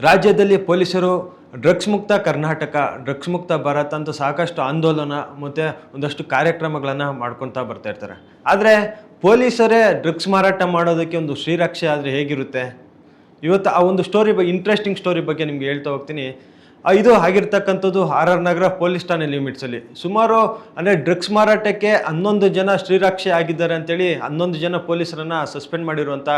ರಾಜ್ಯದಲ್ಲಿ ಪೊಲೀಸರು ಡ್ರಗ್ಸ್ ಮುಕ್ತ ಕರ್ನಾಟಕ, ಡ್ರಗ್ಸ್ ಮುಕ್ತ ಭಾರತ ಅಂತ ಸಾಕಷ್ಟು ಆಂದೋಲನ ಮತ್ತು ಒಂದಷ್ಟು ಕಾರ್ಯಕ್ರಮಗಳನ್ನು ಮಾಡ್ಕೊತಾ ಬರ್ತಾ ಇರ್ತಾರೆ. ಆದರೆ ಪೊಲೀಸರೇ ಡ್ರಗ್ಸ್ ಮಾರಾಟ ಮಾಡೋದಕ್ಕೆ ಒಂದು ಶ್ರೀರಕ್ಷೆ ಆದರೆ ಹೇಗಿರುತ್ತೆ? ಇವತ್ತು ಆ ಒಂದು ಸ್ಟೋರಿ ಬಗ್ಗೆ ಇಂಟ್ರೆಸ್ಟಿಂಗ್ ಸ್ಟೋರಿ ಬಗ್ಗೆ ನಿಮ್ಗೆ ಹೇಳ್ತಾ ಹೋಗ್ತೀನಿ. ಇದು ಆಗಿರ್ತಕ್ಕಂಥದ್ದು ಆರ್ ಆರ್ ನಗರ ಪೊಲೀಸ್ ಠಾಣೆ ಲಿಮಿಟ್ಸಲ್ಲಿ ಸುಮಾರು ಅಂದರೆ ಡ್ರಗ್ಸ್ ಮಾರಾಟಕ್ಕೆ ಹನ್ನೊಂದು ಜನ ಶ್ರೀರಕ್ಷೆ ಆಗಿದ್ದಾರೆ ಅಂತೇಳಿ ಹನ್ನೊಂದು ಜನ ಪೊಲೀಸರನ್ನು ಸಸ್ಪೆಂಡ್ ಮಾಡಿರುವಂಥ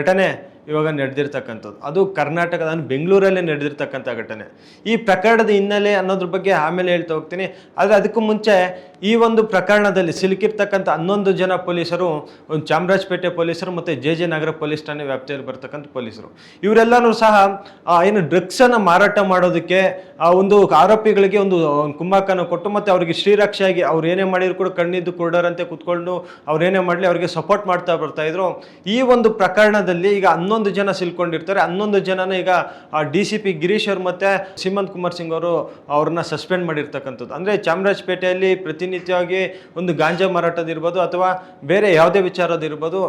ಘಟನೆ ಇವಾಗ ನಡೆದಿರ್ತಕ್ಕಂಥದ್ದು. ಅದು ಕರ್ನಾಟಕದ ಬೆಂಗಳೂರಲ್ಲೇ ನಡೆದಿರ್ತಕ್ಕಂಥ ಘಟನೆ. ಈ ಪ್ರಕರಣದ ಹಿನ್ನೆಲೆ ಅನ್ನೋದ್ರ ಬಗ್ಗೆ ಆಮೇಲೆ ಹೇಳ್ತಾ ಹೋಗ್ತೀನಿ. ಆದರೆ ಅದಕ್ಕೂ ಮುಂಚೆ ಈ ಒಂದು ಪ್ರಕರಣದಲ್ಲಿ ಸಿಲುಕಿರ್ತಕ್ಕಂಥ ಹನ್ನೊಂದು ಜನ ಪೊಲೀಸರು, ಒಂದು ಚಾಮರಾಜಪೇಟೆ ಪೊಲೀಸರು ಮತ್ತು ಜೆ ಜೆ ನಗರ ಪೊಲೀಸ್ ಠಾಣೆ ವ್ಯಾಪ್ತಿಯಲ್ಲಿ ಬರ್ತಕ್ಕಂಥ ಪೊಲೀಸರು. ಇವರೆಲ್ಲರೂ ಸಹ ಏನು ಡ್ರಗ್ಸನ್ನು ಮಾರಾಟ ಮಾಡೋದಕ್ಕೆ, ಆ, ಒಂದು ಆರೋಪಿಗಳಿಗೆ ಒಂದು ಕುಂಭಕನ ಕೊಟ್ಟು ಮತ್ತು ಅವರಿಗೆ ಶ್ರೀರಕ್ಷೆಯಾಗಿ ಅವ್ರು ಏನೇ ಮಾಡಿದ್ರು ಕೂಡ ಕಣ್ಣಿದ್ದು ಕುರುಡರಂತೆ ಕುತ್ಕೊಂಡು ಅವ್ರೇನೇ ಮಾಡಲಿ ಅವರಿಗೆ ಸಪೋರ್ಟ್ ಮಾಡ್ತಾ ಬರ್ತಾ ಇದ್ರು. ಈ ಒಂದು ಪ್ರಕರಣದಲ್ಲಿ ಈಗ ಹನ್ನೊಂದು ಜನ ಸಿಲ್ಕೊಂಡಿರ್ತಾರೆ. ಹನ್ನೊಂದು ಜನನ ಈಗ ಡಿ ಸಿ ಪಿ ಗಿರೀಶ್ ಅವರು ಮತ್ತು ಸಿಮಂತ್ ಕುಮಾರ್ ಸಿಂಗ್ ಅವರು ಅವ್ರನ್ನ ಸಸ್ಪೆಂಡ್ ಮಾಡಿರ್ತಕ್ಕಂಥದ್ದು. ಅಂದರೆ ಚಾಮರಾಜಪೇಟೆಯಲ್ಲಿ ಪ್ರತಿನಿತ್ಯವಾಗಿ ಒಂದು ಗಾಂಜಾ ಮಾರಾಟದಿರ್ಬೋದು ಅಥವಾ ಬೇರೆ ಯಾವುದೇ ವಿಚಾರದಿರ್ಬೋದು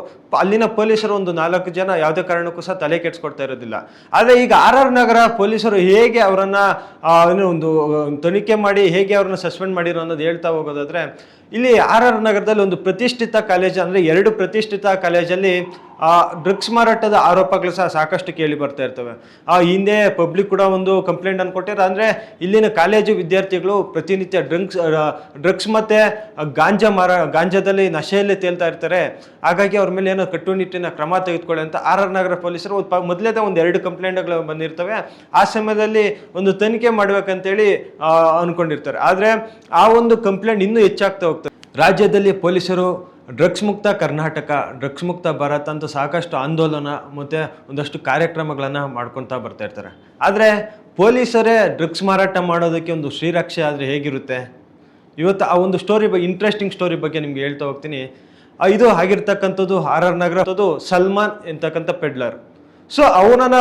ಅಲ್ಲಿನ ಪೊಲೀಸರು ಒಂದು ನಾಲ್ಕು ಜನ ಯಾವುದೇ ಕಾರಣಕ್ಕೂ ಸಹ ತಲೆ ಕೆಡಿಸ್ಕೊಡ್ತಾ ಇರೋದಿಲ್ಲ. ಆದರೆ ಈಗ ಆರ್ ಆರ್ ನಗರ ಪೊಲೀಸರು ಹೇಗೆ ಅವರನ್ನು ಒಂದು ತನಿಖೆ ಮಾಡಿ ಹೇಗೆ ಅವ್ರನ್ನ ಸಸ್ಪೆಂಡ್ ಮಾಡಿರೋ ಅನ್ನೋದು ಹೇಳ್ತಾ ಹೋಗೋದಾದ್ರೆ ಇಲ್ಲಿ ಆರ್ ಆರ್ ನಗರದಲ್ಲಿ ಒಂದು ಪ್ರತಿಷ್ಠಿತ ಕಾಲೇಜ್ ಅಂದರೆ ಎರಡು ಪ್ರತಿಷ್ಠಿತ ಕಾಲೇಜಲ್ಲಿ ಆ ಡ್ರಗ್ಸ್ ಮಾರಾಟದ ಆರೋಪಗಳು ಸಹ ಸಾಕಷ್ಟು ಕೇಳಿ ಬರ್ತಾ ಇರ್ತವೆ. ಆ ಹಿಂದೆ ಪಬ್ಲಿಕ್ ಕೂಡ ಒಂದು ಕಂಪ್ಲೇಂಟ್ ಅನ್ನು ಕೊಟ್ಟಿದ್ದಾರೆ ಅಂದರೆ ಇಲ್ಲಿನ ಕಾಲೇಜು ವಿದ್ಯಾರ್ಥಿಗಳು ಪ್ರತಿನಿತ್ಯ ಡ್ರಗ್ಸ್ ಡ್ರಗ್ಸ್ ಮತ್ತು ಗಾಂಜಾ ಮಾರ, ಗಾಂಜಾದಲ್ಲಿ ನಶೆಯಲ್ಲಿ ತೇಲ್ತಾ ಇರ್ತಾರೆ. ಹಾಗಾಗಿ ಅವ್ರ ಮೇಲೆ ಏನೋ ಕಟ್ಟುನಿಟ್ಟಿನ ಕ್ರಮ ತೆಗೆದುಕೊಳ್ಳಿ ಅಂತ ಆರ್ ಆರ್ ನಗರ ಪೊಲೀಸರು ಪ- ಮೊದಲೇದ ಒಂದು ಎರಡು ಕಂಪ್ಲೇಂಟ್ಗಳು ಬಂದಿರ್ತವೆ. ಆ ಸಮಯದಲ್ಲಿ ಒಂದು ತನಿಖೆ ಮಾಡಬೇಕಂತೇಳಿ ಅಂದ್ಕೊಂಡಿರ್ತಾರೆ ಆದರೆ ಆ ಒಂದು ಕಂಪ್ಲೇಂಟ್ ಇನ್ನೂ ಹೆಚ್ಚಾಗ್ತಾ ರಾಜ್ಯದಲ್ಲಿ ಪೊಲೀಸರು ಡ್ರಗ್ಸ್ ಮುಕ್ತ ಕರ್ನಾಟಕ, ಡ್ರಗ್ಸ್ ಮುಕ್ತ ಭಾರತ ಅಂತ ಸಾಕಷ್ಟು ಆಂದೋಲನ ಮತ್ತು ಒಂದಷ್ಟು ಕಾರ್ಯಕ್ರಮಗಳನ್ನು ಮಾಡ್ಕೊತಾ ಬರ್ತಾ ಇರ್ತಾರೆ. ಆದರೆ ಪೊಲೀಸರೇ ಡ್ರಗ್ಸ್ ಮಾರಾಟ ಮಾಡೋದಕ್ಕೆ ಒಂದು ಶ್ರೀರಕ್ಷೆ ಆದರೆ ಹೇಗಿರುತ್ತೆ? ಇವತ್ತು ಆ ಒಂದು ಸ್ಟೋರಿ ಬಗ್ಗೆ ಇಂಟ್ರೆಸ್ಟಿಂಗ್ ಸ್ಟೋರಿ ಬಗ್ಗೆ ನಿಮ್ಗೆ ಹೇಳ್ತಾ ಹೋಗ್ತೀನಿ. ಇದು ಆಗಿರ್ತಕ್ಕಂಥದ್ದು ಆರ್ ಆರ್ ನಗರ ಸಲ್ಮಾನ್ ಎಂತಕ್ಕಂಥ ಪೆಡ್ಲರ್ ಸೊ ಅವನನ್ನ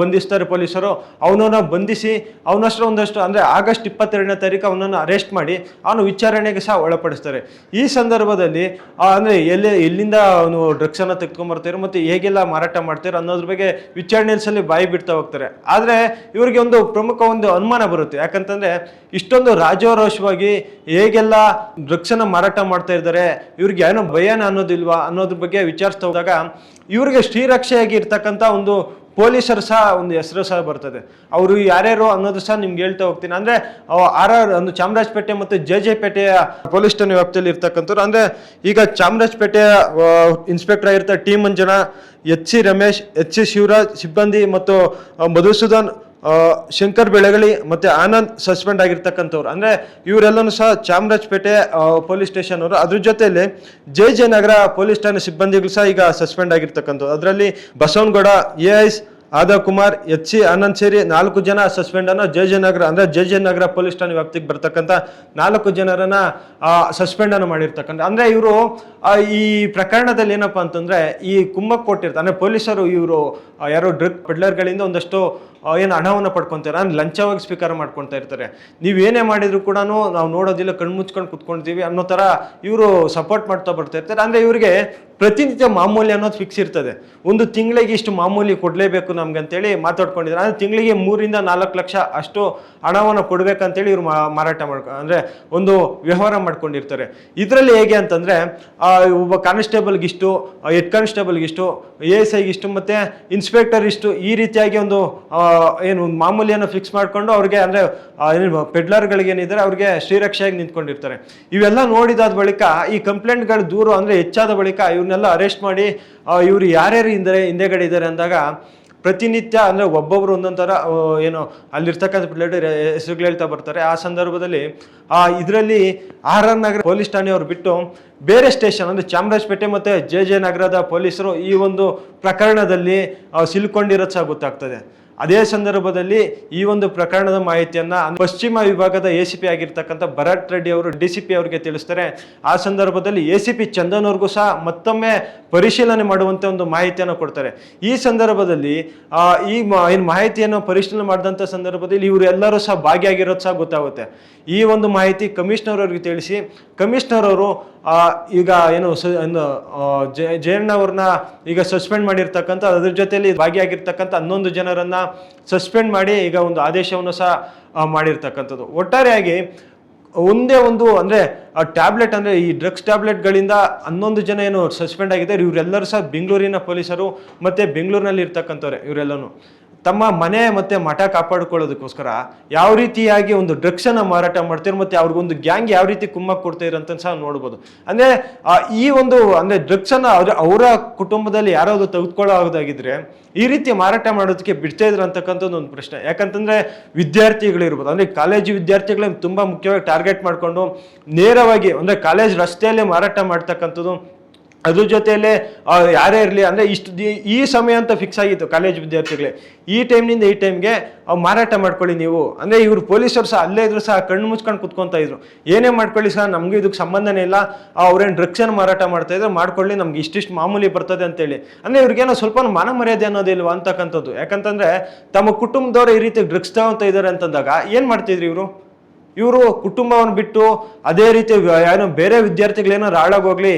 ಬಂಧಿಸ್ತಾರೆ ಪೊಲೀಸರು. ಅವನನ್ನ ಬಂಧಿಸಿ ಅವನಷ್ಟು ಒಂದಷ್ಟು, ಅಂದರೆ ಆಗಸ್ಟ್ ಇಪ್ಪತ್ತೆರಡನೇ ತಾರೀಕು ಅವನನ್ನು ಅರೆಸ್ಟ್ ಮಾಡಿ, ಅವನು ವಿಚಾರಣೆಗೆ ಸಹ ಒಳಪಡಿಸ್ತಾರೆ. ಈ ಸಂದರ್ಭದಲ್ಲಿ ಅಂದರೆ ಎಲ್ಲಿ, ಎಲ್ಲಿಂದ ಅವನು ಡ್ರಗ್ಸನ್ನು ತೆಗೆದುಕೊಂಬರ್ತಾರೆ, ಮತ್ತು ಹೇಗೆಲ್ಲ ಮಾರಾಟ ಮಾಡ್ತಾರೆ ಅನ್ನೋದ್ರ ಬಗ್ಗೆ ವಿಚಾರಣೆಯಲ್ಲಿ ಬಾಯಿ ಬಿಡ್ತಾ ಹೋಗ್ತಾರೆ. ಆದರೆ, ಇವರಿಗೆ ಒಂದು ಪ್ರಮುಖ ಒಂದು ಅನುಮಾನ ಬರುತ್ತೆ. ಯಾಕಂತಂದರೆ, ಇಷ್ಟೊಂದು ರಾಜಾರೋಷವಾಗಿ ಹೇಗೆಲ್ಲ ಡ್ರಗ್ಸನ್ನು ಮಾರಾಟ ಮಾಡ್ತಾ ಇದ್ದಾರೆ, ಇವ್ರಿಗೆ ಏನೋ ಭಯನ ಅನ್ನೋದಿಲ್ವಾ ಅನ್ನೋದ್ರ ಬಗ್ಗೆ ವಿಚಾರಿಸ್ತಾ ಹೋದಾಗ, ಇವರಿಗೆ ಶ್ರೀರಕ್ಷೆಯಾಗಿ ಇರ್ತಕ್ಕಂಥ ಒಂದು ಪೊಲೀಸರು ಸಹ ಒಂದು ಹೆಸರು ಸಹ ಬರ್ತದೆ. ಅವರು ಯಾರ್ಯಾರು ಅನ್ನೋದು ಸಹ ನಿಮ್ಗೆ ಹೇಳ್ತಾ ಹೋಗ್ತೀನಿ. ಅಂದ್ರೆ ಆರ್ ಆರ್ ಒಂದು ಚಾಮರಾಜಪೇಟೆ ಮತ್ತು ಜೆ ಜೆ ಪೇಟೆಯ ಪೊಲೀಸ್ ಠಾಣೆ ವ್ಯಾಪ್ತಿಯಲ್ಲಿ ಇರ್ತಕ್ಕಂಥವ್ರು. ಅಂದ್ರೆ, ಈಗ ಚಾಮರಾಜಪೇಟೆಯ ಇನ್ಸ್ಪೆಕ್ಟರ್ ಆಗಿರ್ತಾರೆ T Manjuna H C Ramesh, H C Shivaraj, ಸಿಬ್ಬಂದಿ ಮತ್ತು ಮಧುಸೂದನ್ ಶಂಕರ್ ಬೆಳಗಳಿ ಮತ್ತೆ ಆನಂದ್ ಸಸ್ಪೆಂಡ್ ಆಗಿರ್ತಕ್ಕಂಥವ್ರು. ಅಂದ್ರೆ ಇವರೆಲ್ಲನೂ ಸಹ ಚಾಮರಾಜಪೇಟೆ ಪೊಲೀಸ್ ಸ್ಟೇಷನ್ ಅವರು. ಅದ್ರ ಜೊತೆಯಲ್ಲಿ ಜೆ ಜೆ ನಗರ ಪೊಲೀಸ್ ಠಾಣೆ ಸಿಬ್ಬಂದಿಗಳು ಸಹ ಈಗ ಸಸ್ಪೆಂಡ್ ಆಗಿರ್ತಕ್ಕಂಥದ್ದು ಅದರಲ್ಲಿ ಬಸವನಗೌಡ, ಎ ಐಸ್ ಆದವ್ ಕುಮಾರ್, ಎಚ್ ಸಿ, ಆನಂದ್ ಸೇರಿ ನಾಲ್ಕು ಜನ ಸಸ್ಪೆಂಡ್ ಅನ್ನ ಜೆ ಜೆ ನಗರ, ಅಂದ್ರೆ ಜೆ ಜೆ ನಗರ ಪೊಲೀಸ್ ಠಾಣೆ ವ್ಯಾಪ್ತಿಗೆ ಬರ್ತಕ್ಕಂಥ ನಾಲ್ಕು ಜನರನ್ನ ಸಸ್ಪೆಂಡ್ ಅನ್ನು ಮಾಡಿರ್ತಕ್ಕಂಥ. ಅಂದ್ರೆ ಇವರು ಈ ಪ್ರಕರಣದಲ್ಲಿ ಏನಪ್ಪಾ ಅಂತಂದ್ರೆ ಈ ಕುಂಭಕ್ ಕೊಟ್ಟಿರ್ತಾರೆ ಅಂದ್ರೆ ಪೊಲೀಸರು ಇವರು ಯಾರೋ ಡ್ರಗ್ ಪೆಡ್ಲರ್ಗಳಿಂದ ಒಂದಷ್ಟು ಏನು ಹಣವನ್ನು ಪಡ್ಕೊತಾರೆ? ಅಂದ್ರೆ ಲಂಚವಾಗಿ ಸ್ವೀಕಾರ ಮಾಡ್ಕೊತಾ ಇರ್ತಾರೆ. ನೀವು ಏನೇ ಮಾಡಿದ್ರು ಕೂಡ ನಾವು ನೋಡೋದಿಲ್ಲ ಕಣ್ಣು ಮುಚ್ಕೊಂಡು ಕುತ್ಕೊಳ್ತೀವಿ ಅನ್ನೋ ಥರ ಇವರು ಸಪೋರ್ಟ್ ಮಾಡ್ತಾ ಬರ್ತಾ ಇರ್ತಾರೆ. ಅಂದರೆ ಇವರಿಗೆ ಪ್ರತಿನಿತ್ಯ ಮಾಮೂಲಿ ಅನ್ನೋದು ಫಿಕ್ಸ್ ಇರ್ತದೆ. ಒಂದು ತಿಂಗಳಿಗೆ ಇಷ್ಟು ಮಾಮೂಲಿ ಕೊಡಲೇಬೇಕು ನಮ್ಗೆ ಅಂತೇಳಿ ಮಾತಾಡ್ಕೊಂಡಿದ್ದಾರೆ. ಅಂದರೆ ತಿಂಗಳಿಗೆ ಮೂರಿಂದ ನಾಲ್ಕು ಲಕ್ಷ ಅಷ್ಟು ಹಣವನ್ನು ಕೊಡಬೇಕಂತೇಳಿ ಇವರು ಮಾರಾಟ ಮಾಡ್ಕೊ, ಅಂದರೆ ಒಂದು ವ್ಯವಹಾರ ಮಾಡ್ಕೊಂಡಿರ್ತಾರೆ. ಇದರಲ್ಲಿ ಹೇಗೆ ಅಂತಂದರೆ ಒಬ್ಬ ಕಾನ್ಸ್ಟೇಬಲ್ಗೆ ಇಷ್ಟು ಹೆಡ್ ಕಾನ್ಸ್ಟೇಬಲ್ಗೆ ಇಷ್ಟು ಎ ಎಸ್ ಇಷ್ಟು, ಮತ್ತು ಇನ್ಸ್ಪೆಕ್ಟರ್ ಇಷ್ಟು ಈ ರೀತಿಯಾಗಿ ಒಂದು ಏನು ಒಂದು ಮಾಮೂಲಿಯನ್ನು ಫಿಕ್ಸ್ ಮಾಡಿಕೊಂಡು ಅವ್ರಿಗೆ ಅಂದರೆ ಏನು ಪೆಡ್ಲರ್ಗಳಿಗೆ ಏನಿದ್ದಾರೆ ಅವ್ರಿಗೆ ಶ್ರೀರಕ್ಷೆಯಾಗಿ ನಿಂತ್ಕೊಂಡಿರ್ತಾರೆ. ಇವೆಲ್ಲ ನೋಡಿದಾದ ಬಳಿಕ ಈ ಕಂಪ್ಲೇಂಟ್ಗಳು ದೂರು ಅಂದರೆ ಹೆಚ್ಚಾದ ಬಳಿಕ ಇವ್ರನ್ನೆಲ್ಲ ಅರೆಸ್ಟ್ ಮಾಡಿ ಇವರು ಯಾರ್ಯಾರು ಹಿಂದೆ ಹಿಂದೆಗಡೆ ಇದ್ದಾರೆ ಅಂದಾಗ ಪ್ರತಿನಿತ್ಯ ಅಂದರೆ ಒಬ್ಬೊಬ್ರು ಒಂದೊಂದು ಥರ ಆ, ಏನು ಅಲ್ಲಿರ್ತಕ್ಕಂಥ ಪ್ಲೇಟರ್ ಹೆಸರುಗಳು ಹೇಳ್ತಾ ಬರ್ತಾರೆ. ಆ ಸಂದರ್ಭದಲ್ಲಿ ಆ ಇದರಲ್ಲಿ ಆರ್ ಆರ್ ನಗರ ಪೊಲೀಸ್ ಠಾಣೆಯವರು ಬಿಟ್ಟು ಬೇರೆ ಸ್ಟೇಷನ್ ಅಂದರೆ ಚಾಮರಾಜಪೇಟೆ ಮತ್ತು ಜೆ ಜೆ ನಗರದ ಪೊಲೀಸರು ಈ ಒಂದು ಪ್ರಕರಣದಲ್ಲಿ ಸಿಲ್ಕೊಂಡಿರೋದು ಸಹ ಗೊತ್ತಾಗ್ತದೆ. ಅದೇ ಸಂದರ್ಭದಲ್ಲಿ ಈ ಒಂದು ಪ್ರಕರಣದ ಮಾಹಿತಿಯನ್ನ ಪಶ್ಚಿಮ ವಿಭಾಗದ ಎ ಸಿ ಪಿ ಆಗಿರ್ತಕ್ಕಂಥ ಭರತ್ ರೆಡ್ಡಿ ಅವರು ಡಿ ಸಿ ಪಿ ಅವರಿಗೆ ತಿಳಿಸ್ತಾರೆ. ಆ ಸಂದರ್ಭದಲ್ಲಿ ಎ ಸಿ ಪಿ ಚಂದನ್ ಅವ್ರಿಗೂ ಸಹ ಮತ್ತೊಮ್ಮೆ ಪರಿಶೀಲನೆ ಮಾಡುವಂತೆ ಒಂದು ಮಾಹಿತಿಯನ್ನು ಕೊಡ್ತಾರೆ. ಈ ಸಂದರ್ಭದಲ್ಲಿ ಈ ಮಾಹಿತಿಯನ್ನು ಪರಿಶೀಲನೆ ಮಾಡಿದಂಥ ಸಂದರ್ಭದಲ್ಲಿ ಇವರು ಎಲ್ಲರೂ ಸಹ ಭಾಗಿಯಾಗಿರೋದು ಸಹ ಗೊತ್ತಾಗುತ್ತೆ. ಈ ಒಂದು ಮಾಹಿತಿ ಕಮಿಷನರ್ ಅವರಿಗೆ ತಿಳಿಸಿ, ಕಮಿಷನರ್ ಅವರು ಈಗ ಏನು ಜಯಣ್ಣ ಅವ್ರನ್ನ ಈಗ ಸಸ್ಪೆಂಡ್ ಮಾಡಿರ್ತಕ್ಕಂಥ, ಅದ್ರ ಜೊತೆಯಲ್ಲಿ ಭಾಗಿಯಾಗಿರ್ತಕ್ಕಂಥ ಹನ್ನೊಂದು ಜನರನ್ನ ಸಸ್ಪೆಂಡ್ ಮಾಡಿ ಈಗ ಒಂದು ಆದೇಶವನ್ನು ಸಹ ಮಾಡಿರ್ತಕ್ಕಂಥದ್ದು. ಒಟ್ಟಾರೆಯಾಗಿ ಒಂದೇ ಒಂದು, ಅಂದ್ರೆ ಟ್ಯಾಬ್ಲೆಟ್, ಅಂದ್ರೆ, ಈ ಡ್ರಗ್ಸ್ ಟ್ಯಾಬ್ಲೆಟ್ಗಳಿಂದ ಹನ್ನೊಂದು ಜನ ಏನು ಸಸ್ಪೆಂಡ್ ಆಗಿದ್ದಾರೆ, ಇವರೆಲ್ಲರೂ ಸಹ ಬೆಂಗಳೂರಿನ ಪೊಲೀಸರು ಮತ್ತೆ ಬೆಂಗಳೂರಿನಲ್ಲಿ ಇರ್ತಕ್ಕಂಥವ್ರೆ ಇವರೆಲ್ಲನೂ. ತಮ್ಮ ಮನೆ ಮತ್ತೆ ಮಠ ಕಾಪಾಡಿಕೊಳ್ಳೋದಕ್ಕೋಸ್ಕರ ಯಾವ ರೀತಿಯಾಗಿ ಒಂದು ಡ್ರಗ್ಸ್ ಅನ್ನ ಮಾರಾಟ ಮಾಡ್ತಾರೆ ಮತ್ತೆ ಅವ್ರಿಗೊಂದು ಗ್ಯಾಂಗ್ ಯಾವ ರೀತಿ ಕುಮ್ಮ ಕೊಡ್ತಾ ಅಂತ ಸಹ ನೋಡ್ಬೋದು. ಅಂದ್ರೆ ಈ ಒಂದು, ಅಂದ್ರೆ ಡ್ರಗ್ಸ್ ಅನ್ನ ಅವ್ರ, ಅವರ ಕುಟುಂಬದಲ್ಲಿ ಯಾರಾದರೂ ತೆಗೆದುಕೊಳ್ಳೋದಾಗಿದ್ರೆ ಈ ರೀತಿ ಮಾರಾಟ ಮಾಡೋದಕ್ಕೆ ಬಿಡ್ತಾ ಇದ್ರು ಅಂತಕ್ಕಂಥದ್ದು ಒಂದು ಪ್ರಶ್ನೆ. ಯಾಕಂತಂದ್ರೆ ವಿದ್ಯಾರ್ಥಿಗಳಿರ್ಬೋದು ಅಂದ್ರೆ ಕಾಲೇಜು ವಿದ್ಯಾರ್ಥಿಗಳೇ ತುಂಬಾ ಮುಖ್ಯವಾಗಿ ಟಾರ್ಗೆಟ್ ಮಾಡಿಕೊಂಡು ನೇರವಾಗಿ, ಅಂದ್ರೆ ಕಾಲೇಜ್ ರಸ್ತೆಯಲ್ಲೇ ಮಾರಾಟ ಮಾಡ್ತಕ್ಕಂಥದ್ದು ಅದ್ರ ಜೊತೆಯಲ್ಲೇ ಯಾರೇ ಇರಲಿ, ಅಂದರೆ ಇಷ್ಟು ದಿ- ಈ ಸಮಯ ಅಂತ ಫಿಕ್ಸ್ ಆಗಿತ್ತು ಕಾಲೇಜ್ ವಿದ್ಯಾರ್ಥಿಗಳೇ. ಈ ಟೈಮ್ನಿಂದ ಈ ಟೈಮ್ಗೆ ಮಾರಾಟ ಮಾಡ್ಕೊಳ್ಳಿ ನೀವು. ಅಂದರೆ ಇವರು ಪೊಲೀಸರು ಸಹ, ಅಲ್ಲೇ ಇದ್ರು ಸಹ ಕಣ್ಣು ಮುಚ್ಕೊಂಡು ಕುತ್ಕೊತಾ ಇದ್ರು. ಏನೇ ಮಾಡ್ಕೊಳ್ಳಿ ಸಹ, ನಮಗೂ ಇದಕ್ಕೆ ಸಂಬಂಧನೇ ಇಲ್ಲ. ಅವ್ರೇನು ಡ್ರಗ್ಸನ್ನು ಮಾರಾಟ ಮಾಡ್ತಾ ಇದ್ರು, ಮಾಡ್ಕೊಳ್ಳಿ, ನಮ್ಗೆ ಇಷ್ಟಿಷ್ಟು ಮಾಮೂಲಿ ಬರ್ತದೆ ಅಂತೇಳಿ. ಅಂದರೆ ಇವ್ರಿಗೇನೋ ಸ್ವಲ್ಪ ಮಾನ ಮರ್ಯಾದೆ ಅನ್ನೋದಿಲ್ವಾ ಅಂತಕ್ಕಂಥದ್ದು. ಯಾಕಂತಂದರೆ, ತಮ್ಮ ಕುಟುಂಬದವ್ರು ಈ ರೀತಿ ಡ್ರಗ್ಸ್ ತಗೊಂತ ಇದ್ದಾರೆ ಅಂತಂದಾಗ, ಏನು ಮಾಡ್ತಿದ್ರು ಇವರು? ಇವರು ಕುಟುಂಬವನ್ನು ಬಿಟ್ಟು ಅದೇ ರೀತಿ ಏನೋ ಬೇರೆ ವಿದ್ಯಾರ್ಥಿಗಳೇನೋ ರಾಳಾಗೋಗ್ಲಿ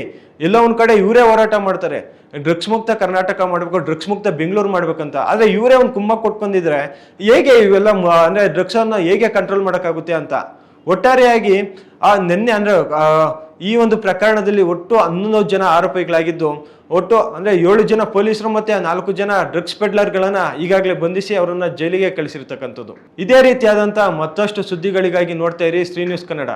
ಎಲ್ಲ ಒಂದು ಕಡೆ ಇವರೇ ಹೋರಾಟ ಮಾಡ್ತಾರೆ. ಡ್ರಗ್ಸ್ ಮುಕ್ತ ಕರ್ನಾಟಕ ಮಾಡಬೇಕು, ಡ್ರಗ್ಸ್ ಮುಕ್ತ ಬೆಂಗಳೂರು ಮಾಡ್ಬೇಕಂತ. ಆದ್ರೆ ಇವರೇ ಒಂದು ಕುಮ್ಮ ಕೊಟ್ಕೊಂಡಿದ್ರೆ ಹೇಗೆ ಇವೆಲ್ಲ ಅಂದ್ರೆ ಡ್ರಗ್ಸ್ ಅನ್ನ ಹೇಗೆ ಕಂಟ್ರೋಲ್ ಮಾಡೋಕ್ಕಾಗುತ್ತೆ ಅಂತ? ಒಟ್ಟಾರೆಯಾಗಿ ಆ ನಿನ್ನೆ ಅಂದ್ರೆ ಈ ಒಂದು ಪ್ರಕರಣದಲ್ಲಿ ಒಟ್ಟು ಹನ್ನೊಂದು ಜನ ಆರೋಪಿಗಳಾಗಿದ್ದು, ಒಟ್ಟು ಅಂದ್ರೆ ಏಳು ಜನ ಪೊಲೀಸರು ಮತ್ತೆ ನಾಲ್ಕು ಜನ ಡ್ರಗ್ಸ್ ಪೆಡ್ಲರ್ಗಳನ್ನ ಈಗಾಗಲೇ ಬಂಧಿಸಿ ಅವರನ್ನ ಜೈಲಿಗೆ ಕಳಿಸಿರ್ತಕ್ಕಂಥದ್ದು. ಇದೇ ರೀತಿಯಾದಂತಹ ಮತ್ತಷ್ಟು ಸುದ್ದಿಗಳಿಗಾಗಿ ನೋಡ್ತಾ ಇರಿ ಶ್ರೀ ನ್ಯೂಸ್ ಕನ್ನಡ.